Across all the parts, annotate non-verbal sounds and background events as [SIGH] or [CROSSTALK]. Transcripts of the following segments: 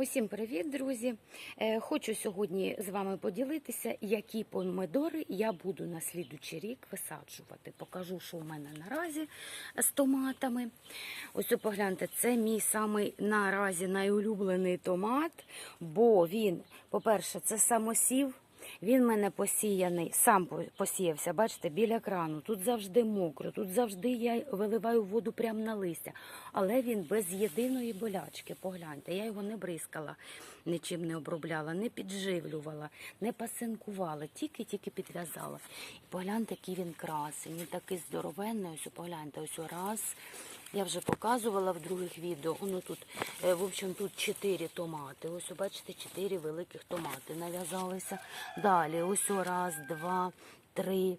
Усім привіт, друзі! Е, Хочу сьогодні з вами поділитися, які помидори я буду на слідучий рік висаджувати. Покажу, що в мене наразі з томатами. Ось погляньте, це мій самий наразі найулюблений томат, бо він, по-перше, це самосів. Він в мене посіяний, сам посіявся, бачите, біля крану. Тут завжди мокро, тут завжди я виливаю воду прямо на листя. Але він без єдиної болячки. Погляньте, я його не бризкала, нічим не обробляла, не підживлювала, не пасинкувала, тільки-тільки підв'язала. Погляньте, який він красень, він такий здоровенний. Ось погляньте, ось раз. Я вже показувала в других відео. Воно тут, е, в общем, тут чотири томати. Ось, бачите, чотири великих томати нав'язалися. Далі, ось раз, два, три,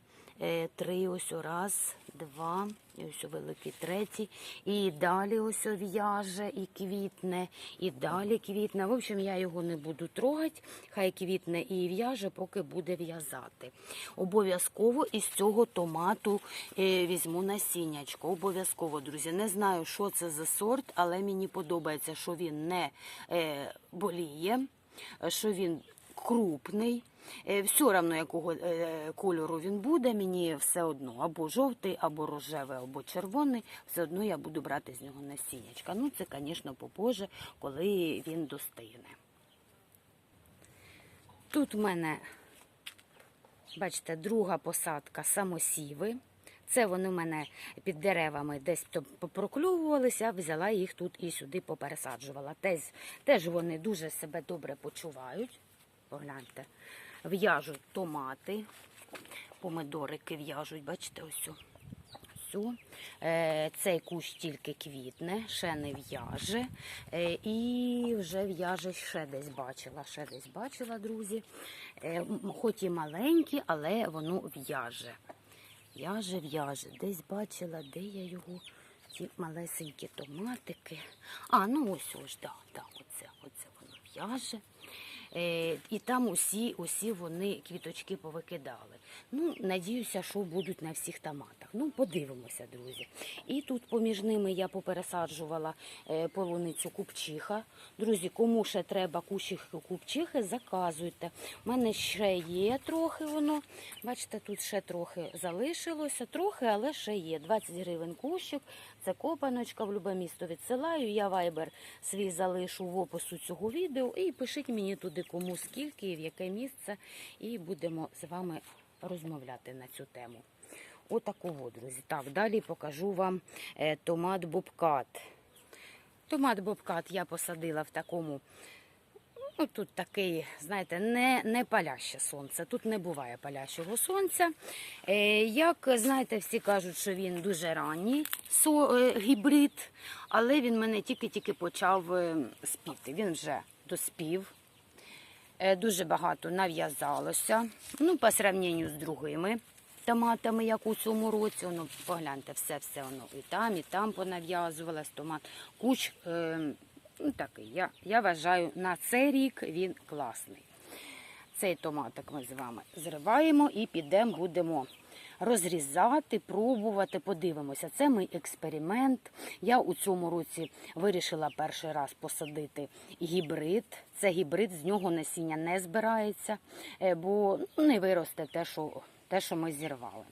три, ось раз, два, і ось великий третій. І далі ось в'яже і квітне, і далі квітне. В общем, я його не буду трогати. Хай квітне і в'яже, поки буде в'язати. Обов'язково із цього томату е, візьму насіннячко. Обов'язково, друзі. Не знаю, що це за сорт, але мені подобається, що він не е, боліє, що він крупний. Е, Все одно, якого е, кольору він буде, мені все одно або жовтий, або рожевий, або червоний. Все одно я буду брати з нього насіннячка. Ну, це, звісно, попозже, коли він достигне. Тут в мене, бачите, друга посадка самосіви. Це вони в мене під деревами десь то попроклювувалися, взяла їх тут і сюди попересаджувала. Теж вони дуже себе добре почувають. Погляньте, в'яжуть томати, помидорики в'яжуть, бачите, ось. Е, Цей кущ тільки квітне, ще не в'яже. Е, І вже в'яже ще десь бачила, ще десь бачила, друзі. Е, Хоч і маленькі, але воно в'яже. В'яже, в'яже. Десь бачила, де я його, ті малесенькі томатики. А, ну ось ось, да, так, оце, оце воно в'яже. Е, і там усі, усі вони квіточки повикидали. Ну, надіюся, що будуть на всіх томатах. Ну, подивимося, друзі. І тут поміж ними я попересаджувала е, полуницю купчиха. Друзі, кому ще треба кущик купчихи, заказуйте. У мене ще є трохи воно. Бачите, тут ще трохи залишилося. Трохи, але ще є. 20 гривень кущик. Це копаночка в любе місто відсилаю. Я вайбер свій залишу в опису цього відео. І пишіть мені туди кому скільки і в яке місце. І будемо з вами розмовляти на цю тему. Отакого, друзі. Так, далі покажу вам е, томат бобкат. Томат бобкат я посадила в такому. Ну, тут такий, знаєте, не, не паляще сонце. Тут не буває палящого сонця. Е, як знаєте, всі кажуть, що він дуже ранній со, е, гібрид, але він мене тільки-тільки почав спіти. Він вже доспів. Е, Дуже багато нав'язалося. Ну, по сравненню з другими томатами, як у цьому році, Ну, погляньте, все, все воно і там, і там понав'язувалось томат. Куч е, ну, такий. Я, я вважаю, на цей рік він класний. Цей томатик ми з вами зриваємо і підемо, будемо розрізати, пробувати, подивимося. Це мій експеримент. Я у цьому році вирішила перший раз посадити гібрид. Це гібрид, з нього насіння не збирається, е, бо ну, не виросте те, що, те, що ми зірвали.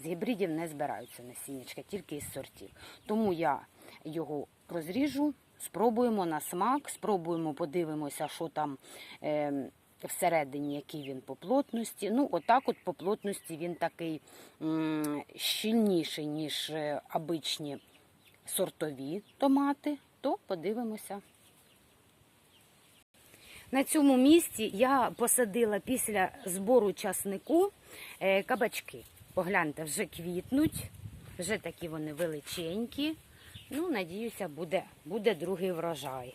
З гібридів не збираються насіннячка, тільки із сортів. Тому я його розріжу, спробуємо на смак, спробуємо, подивимося, що там. Е, Всередині, який він по плотності. Ну, отак от по плотності він такий щільніший, ніж е, обичні сортові томати, то подивимося. На цьому місці я посадила після збору часнику е, кабачки. Погляньте, вже квітнуть, вже такі вони величенькі. Ну, надіюся, буде, буде другий врожай.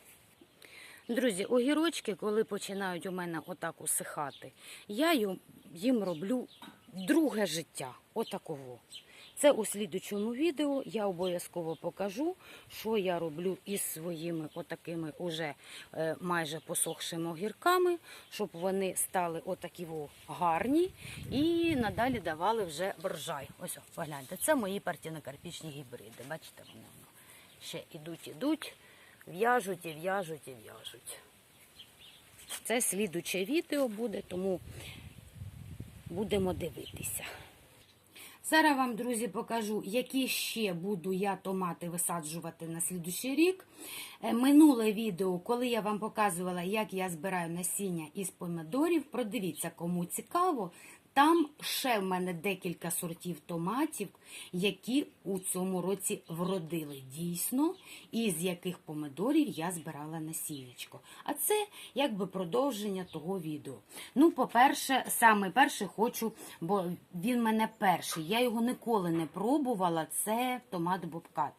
Друзі, огірочки, коли починають у мене отак усихати, я їм- роблю друге життя. Отаково. Це у слідучому відео я обов'язково покажу, що я роблю із своїми отакими уже е, майже посохшими огірками, щоб вони стали отакі гарні і надалі давали вже врожай. Ось, погляньте, це мої партінокарпічні гібриди. Бачите, вони ще ідуть, ідуть, в'яжуть і в'яжуть і в'яжуть. Це слідуче відео буде, тому будемо дивитися. Зараз вам, друзі, покажу, які ще буду я томати висаджувати на слідущий рік. Е, Минуле відео, коли я вам показувала, як я збираю насіння із помідорів, продивіться, кому цікаво. Там ще в мене декілька сортів томатів, які у цьому році вродили дійсно, і з яких помидорів я збирала насіннячко. А це якби продовження того відео. Ну, по-перше, саме перше хочу, бо він мене перший. Я його ніколи не пробувала. Це томат Бобкат.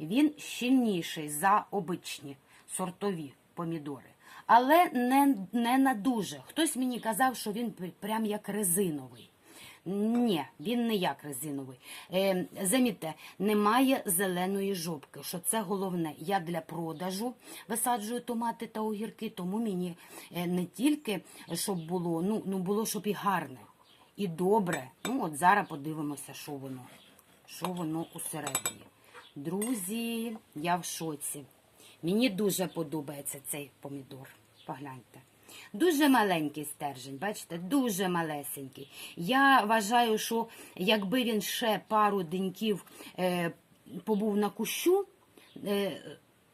Він щільніший за обичні сортові помідори. Але не, не на дуже. Хтось мені казав, що він прям як резиновий. Ні, він не як резиновий. Е, замітьте, немає зеленої жопки, що це головне. Я для продажу висаджую томати та огірки, тому мені е, не тільки щоб було, ну, ну було, щоб і гарне, і добре. Ну, от зараз подивимося, що воно, що воно усередині. Друзі, я в шоці. Мені дуже подобається цей помідор. Погляньте. Дуже маленький стержень, бачите, дуже малесенький. Я вважаю, що якби він ще пару деньків е, побув на кущу, е,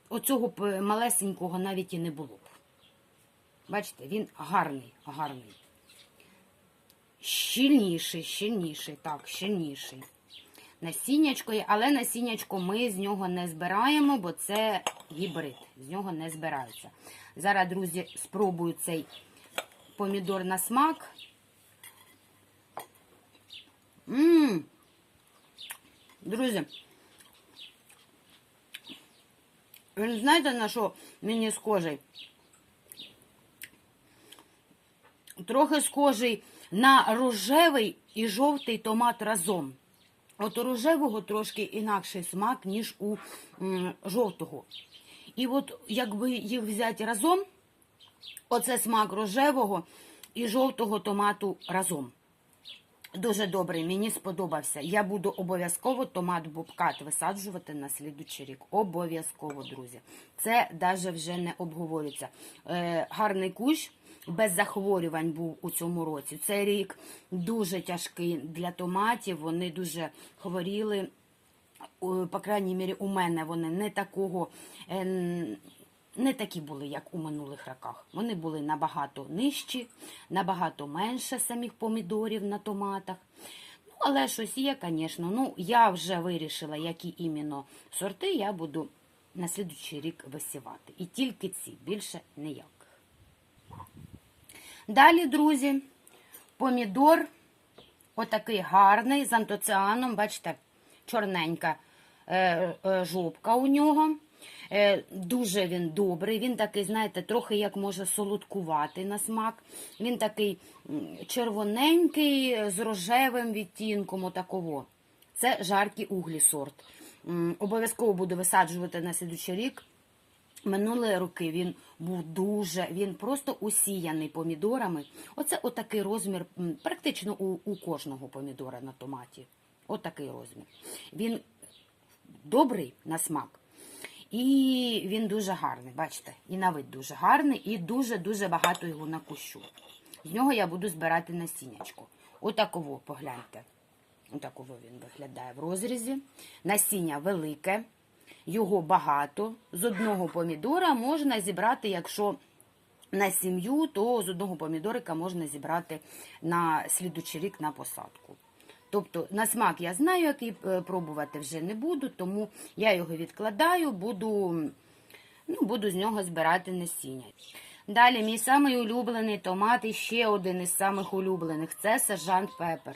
оцього малесенького навіть і не було б. Бачите, він гарний, гарний. Щільніший, щільніший, так, щільніший. Насіннячко але насіннячко ми з нього не збираємо, бо це гібрид. З нього не збираються. Зараз, друзі, спробую цей помідор на смак. Ммм. Друзі. Ви знаєте, на що мені схожий? Трохи схожий на рожевий і жовтий томат разом. От у рожевого трошки інакший смак, ніж у жовтого. І от якби їх взяти разом, оце смак рожевого і жовтого томату разом. Дуже добрий, мені сподобався. Я буду обов'язково томат бобкат висаджувати на слідучий рік. Обов'язково, друзі. Це навіть вже не обговорюється. Е, гарний кущ. Без захворювань був у цьому році. Цей рік дуже тяжкий для томатів. Вони дуже хворіли. По крайній мірі, у мене вони не такого. е, не такі були, як у минулих роках. Вони були набагато нижчі, набагато менше самих помідорів на томатах. Ну, але щось є, звісно. Ну, я вже вирішила, які іменно сорти я буду на слідуючий рік висівати. І тільки ці, більше ніяк. Далі, друзі, помідор отакий гарний, з антоціаном, бачите, чорненька е, е, жопка у нього. Е, дуже він добрий, він такий, знаєте, трохи як може солодкувати на смак. Він такий червоненький, з рожевим відтінком, отаково. Це жаркі углі сорт. Обов'язково буду висаджувати на слідучий рік. Минулі роки він був дуже, він просто усіяний помідорами. Оце отакий розмір, практично у, у кожного помідора на томаті. Отакий розмір. Він добрий на смак. І він дуже гарний, бачите, і на вид дуже гарний, і дуже-дуже багато його на кущу. З нього я буду збирати насіннячко. Отаково, погляньте. Отаково він виглядає в розрізі. Насіння велике, його багато. З одного помідора можна зібрати, якщо на сім'ю, то з одного помідорика можна зібрати на слідучий рік на посадку. Тобто на смак я знаю, який е, пробувати вже не буду, тому я його відкладаю, буду, ну, буду з нього збирати насіння. Далі, мій самий улюблений томат і ще один із самих улюблених це сержант Пепер.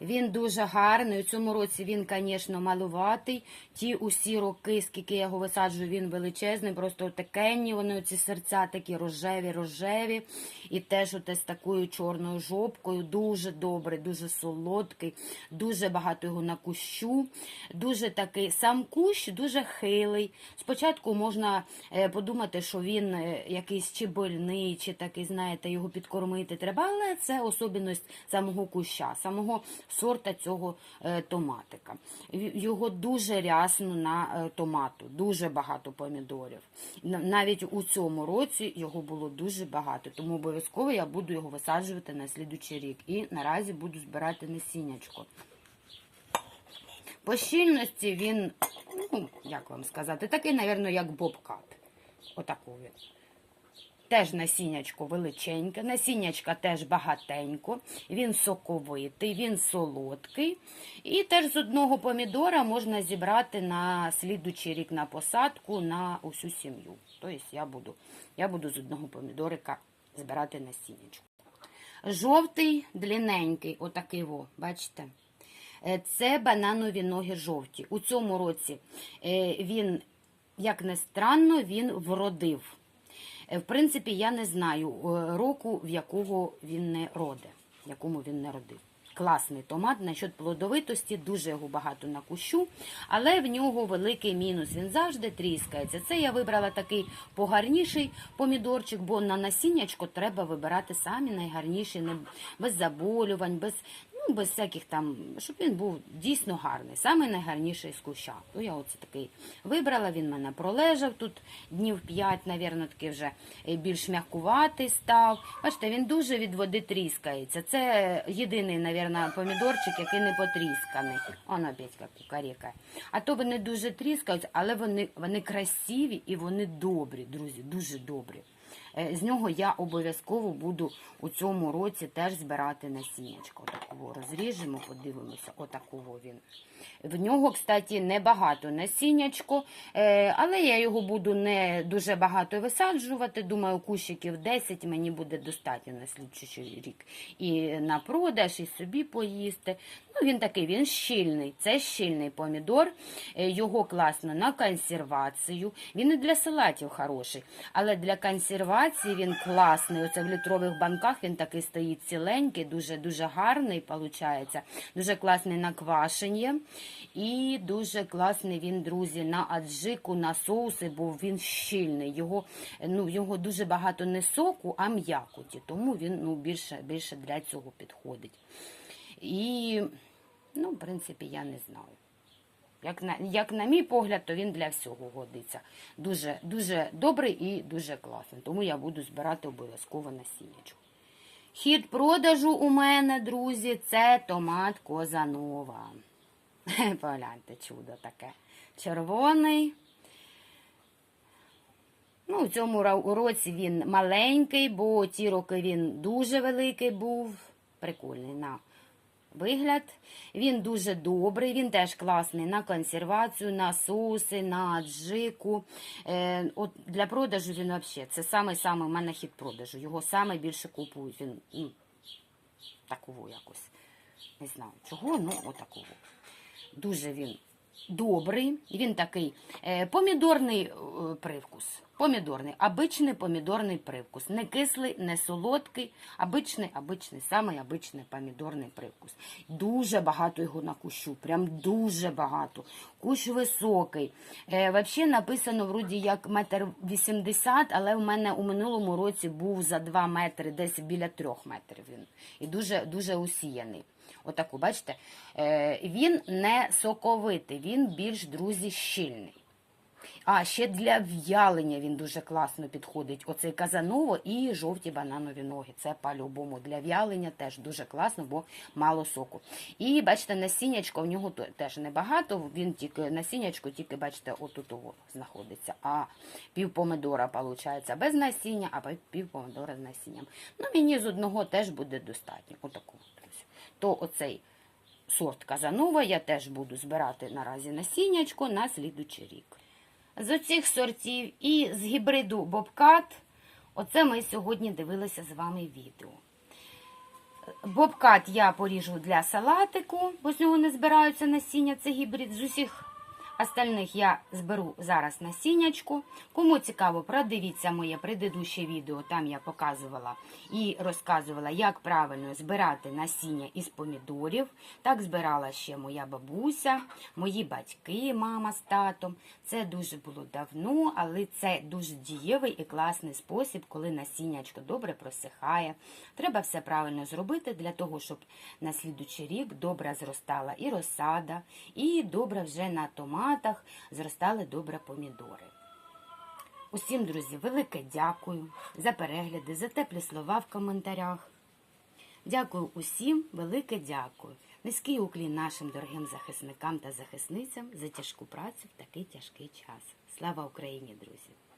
Він дуже гарний. У цьому році він, звісно, малуватий. Ті усі роки, скільки я його висаджую, він величезний, просто такенні. Вони оці серця такі рожеві, рожеві. І теж оте з такою чорною жопкою. Дуже добрий, дуже солодкий, дуже багато його на кущу. Дуже такий сам кущ дуже хилий. Спочатку можна е, подумати, що він е, якийсь чи больний, чи такий, знаєте, його підкормити треба, але це особливість самого куща, самого сорта цього е, томатика. Його дуже рясно на е, томату, дуже багато помідорів. Навіть у цьому році його було дуже багато, тому обов'язково я буду його висаджувати на слідучий рік. І наразі буду збирати насіннячко. По щільності він, ну, як вам сказати, такий, мабуть, як бобкат. Отаку він. Теж насіннячко величеньке, насіннячка теж багатенько, він соковитий, він солодкий. І теж з одного помідора можна зібрати на слідучий рік на посадку на усю сім'ю. Тобто я буду, я буду з одного помідорика збирати насіннячко. Жовтий, длинненький, отакий во, бачите? Е, Це бананові ноги жовті. У цьому році е, він, як не странно, він вродив. Е, В принципі, я не знаю е, року, в якого він не роде, якому він не родив. Класний томат, насчет плодовитості, дуже його багато на кущу, але в нього великий мінус. Він завжди тріскається. Це я вибрала такий погарніший помідорчик, бо на насіннячко треба вибирати самі найгарніші, без заболювань, без, ну, без всяких там, щоб він був дійсно гарний, самий найгарніший з куща. Ну, я оце такий вибрала, він мене пролежав тут днів 5, навірно, такий вже е, більш м'якуватий став. Бачите, він дуже від води тріскається. Це єдиний, навірно, помідорчик, який не потрісканий. Оно Петька кукарікає. А то вони дуже тріскаються, але вони, вони красиві і вони добрі, друзі, дуже добрі. Е, З нього я обов'язково буду у цьому році теж збирати насіннячко. Отакого розріжемо, подивимося, отакого він. В нього, кстати, небагато насіннячко, е, але я його буду не дуже багато висаджувати. Думаю, кущиків 10 мені буде достатньо на слідчий рік. І на продаж, і собі поїсти. Ну, він такий, він щільний. Це щільний помідор. Е, Його класно на консервацію. Він і для салатів хороший, але для консервації він класний. Оце в літрових банках він такий стоїть ціленький, дуже дуже гарний, виходить. Дуже класний на квашення. І дуже класний він, друзі, на аджику, на соуси, бо він щільний. Його, ну, його дуже багато не соку, а м'якоті. Тому він ну, більше, більше для цього підходить. І, ну, в принципі, я не знаю. Як на, як на мій погляд, то він для всього годиться. Дуже, дуже добрий і дуже класний. Тому я буду збирати обов'язково насіннячку. Хід продажу у мене, друзі, це томат Козанова. [LAUGHS] Погляньте, чудо таке. Червоний. Ну, у цьому році він маленький, бо ті роки він дуже великий був. Прикольний на вигляд. Він дуже добрий, він теж класний на консервацію, на соуси, на аджику. Е, от для продажу він взагалі, це самий-самий у мене хід продажу. Його саме більше купують. Він ну, такого якось. Не знаю чого, ну отакого. Дуже він добрий. Він такий е, помідорний е, привкус. Помідорний, обичний помідорний привкус. Не кислий, не солодкий, обичний, обичний, самий обичний помідорний привкус. Дуже багато його на кущу, прям дуже багато. Кущ високий. Е, Взагалі написано вроді як метр вісімдесят, але в мене у минулому році був за два метри, десь біля трьох метрів він. І дуже, дуже усіяний. Отаку, бачите? Е, він не соковитий, він більш, друзі, щільний. А ще для в'ялення він дуже класно підходить. Оцей казаново і жовті бананові ноги. Це по-любому. Для в'ялення теж дуже класно, бо мало соку. І бачите, насіннячко в нього теж небагато. Він тільки насіннячко, тільки бачите, отут знаходиться. А пів помидора виходить без насіння, а пів помидора з насінням. Ну, мені з одного теж буде достатньо. Отаку. То оцей сорт Казанова я теж буду збирати наразі насіннячко на слідучий рік. З оцих сортів і з гібриду Бобкат, оце ми сьогодні дивилися з вами відео. Бобкат я поріжу для салатику, бо з нього не збираються насіння, це гібрид з усіх Остальних я зберу зараз насіннячку. Кому цікаво, продивіться моє предыдуще відео. Там я показувала і розказувала, як правильно збирати насіння із помідорів. Так збирала ще моя бабуся, мої батьки, мама з татом. Це дуже було давно, але це дуже дієвий і класний спосіб, коли насіннячко добре просихає. Треба все правильно зробити для того, щоб на слідучий рік добре зростала і розсада, і добре вже на томатах зростали добре помідори. Усім, друзі, велике дякую за перегляди, за теплі слова в коментарях. Дякую усім, велике дякую. Низький уклін нашим дорогим захисникам та захисницям за тяжку працю в такий тяжкий час. Слава Україні, друзі!